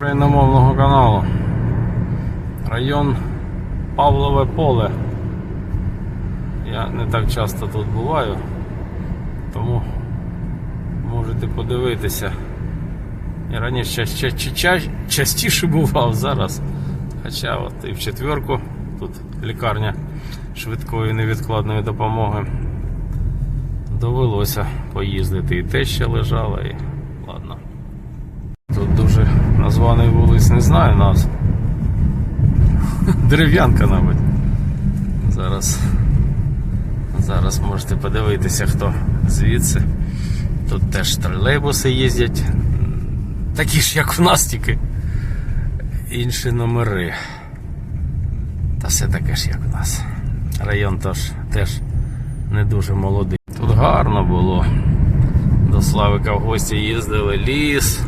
Україномовного каналу. Район Павлове поле. Я не так часто тут буваю, тому можете подивитися. Я раніше ча- ча- ча- ча- частіше бував зараз. Хоча от і в четверку тут лікарня швидкої невідкладної допомоги. Довелося поїздити. І те ще лежало, і названий вулиць не знаю нас. Дерев'янка, мабуть. Зараз. Зараз можете подивитися, хто звідси. Тут теж тролейбуси їздять. Такі ж, як в нас, тільки інші номери. Та все таке ж, як в нас. Район тож теж не дуже молодий. Тут гарно було. До Славика в гості їздили ліс.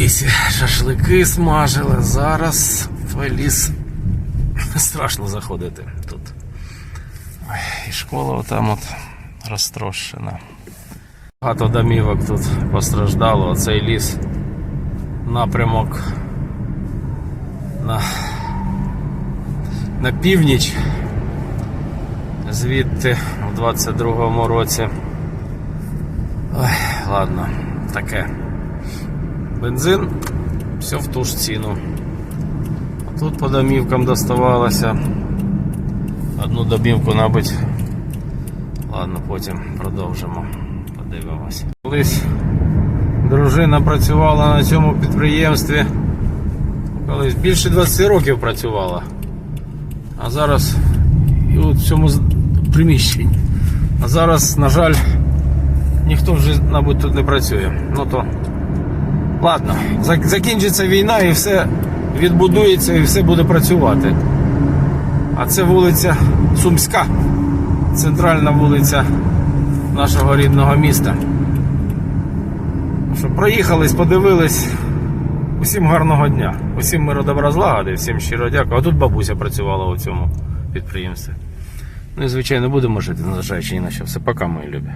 Лісі шашлики смажили. Зараз в ліс страшно заходити тут. І школа там от розтрощена. Багато домівок тут постраждало. Оцей ліс напрямок на, на північ. Звідти в 22-му році. Ой, ладно, таке. Бензин все в ту ж ціну. А тут по домівкам доставалося. Одну домівку, мабуть. Ладно, потім продовжимо. Подивимось. Колись дружина працювала на цьому підприємстві. Колись більше 20 років працювала. А зараз і от в цьому приміщенні. А зараз, на жаль, ніхто вже, мабуть, тут не працює. Ну то Ладно, закінчиться війна і все відбудується і все буде працювати. А це вулиця Сумська, центральна вулиця нашого рідного міста. Що проїхались, подивились. Усім гарного дня. Усім миру добра злагоди, всім щиро дякую. А тут бабуся працювала у цьому підприємстві. Ну і звичайно будемо жити, незважаючи ні на що. Все пока, мої любі.